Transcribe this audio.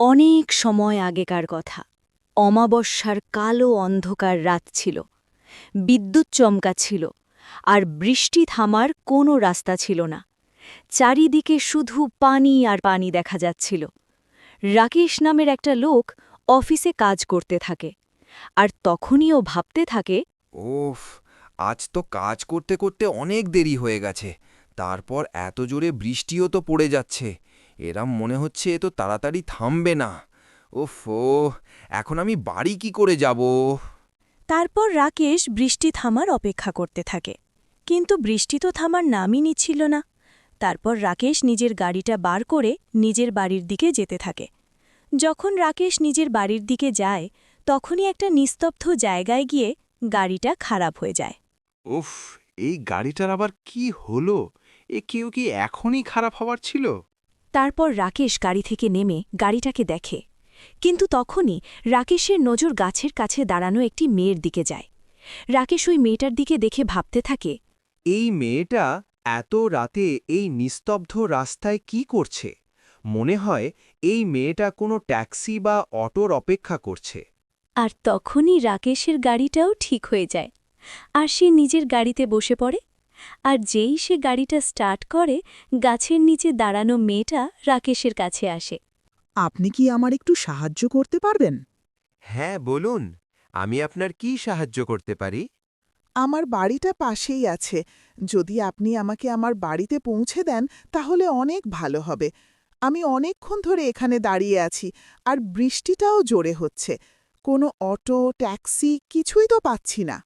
অনেক সময় আগেকার কথা। অমাবস্যার কালো অন্ধকার রাত ছিল। বিদ্যুৎ চমকা ছিল আর বৃষ্টি থামার কোনো রাস্তা ছিল না। চারিদিকে শুধু পানি আর পানি দেখা যাচ্ছিল। রাকেশ নামের একটা লোক অফিসে কাজ করতে থাকে আর তখনই ও ভাবতে থাকে ওফ আজ তো কাজ করতে করতে অনেক দেরি হয়ে গেছে। তারপর এত জোরে বৃষ্টিও তো পড়ে যাচ্ছে। এরম মনে হচ্ছে এ তো তাড়াতাড়ি থামবে না। ওফ ও এখন আমি বাড়ি কি করে যাব? তারপর রাকেশ বৃষ্টি থামার অপেক্ষা করতে থাকে। কিন্তু বৃষ্টি তো থামার নামই নিচ্ছিল না। তারপর রাকেশ নিজের গাড়িটা বার করে নিজের বাড়ির দিকে যেতে থাকে। যখন রাকেশ নিজের বাড়ির দিকে যায় তখনই একটা নিস্তব্ধ জায়গায় গিয়ে গাড়িটা খারাপ হয়ে যায়। উফ এই গাড়িটার আবার কি হলো? এ কেউ কি এখনই খারাপ হওয়ার ছিল? তারপর রাকেশ গাড়ি থেকে নেমে গাড়িটাকে দেখে। কিন্তু তখনই রাকেশের নজর গাছের কাছে দাঁড়ানো একটি মেয়ের দিকে যায়। রাকেশ ওই মেয়েটার দিকে দেখে ভাবতে থাকে এই মেয়েটা এত রাতে এই নিস্তব্ধ রাস্তায় কি করছে? মনে হয় এই মেয়েটা কোনো ট্যাক্সি বা অটোর অপেক্ষা করছে। আর তখনই রাকেশের গাড়িটাও ঠিক হয়ে যায়। আর সে নিজের গাড়িতে বসে পড়ে আর যেই সে গাড়িটা স্টার্ট করে গাছের নিচে দাঁড়ানো মেয়েটা রাকেশের কাছে আসে। আপনি কি আমার একটু সাহায্য করতে পারবেন? হ্যাঁ বলুন। আমি আপনার কি সাহায্য করতে পারি? আমার বাড়িটা পাশেই আছে। যদি আপনি আমাকে আমার বাড়িতে পৌঁছে দেন তাহলে অনেক ভালো হবে। আমি অনেকক্ষণ ধরে এখানে দাঁড়িয়ে আছি আর বৃষ্টিটাও জোরে হচ্ছে। কোনো অটো ট্যাক্সি কিছুই তো পাচ্ছি না।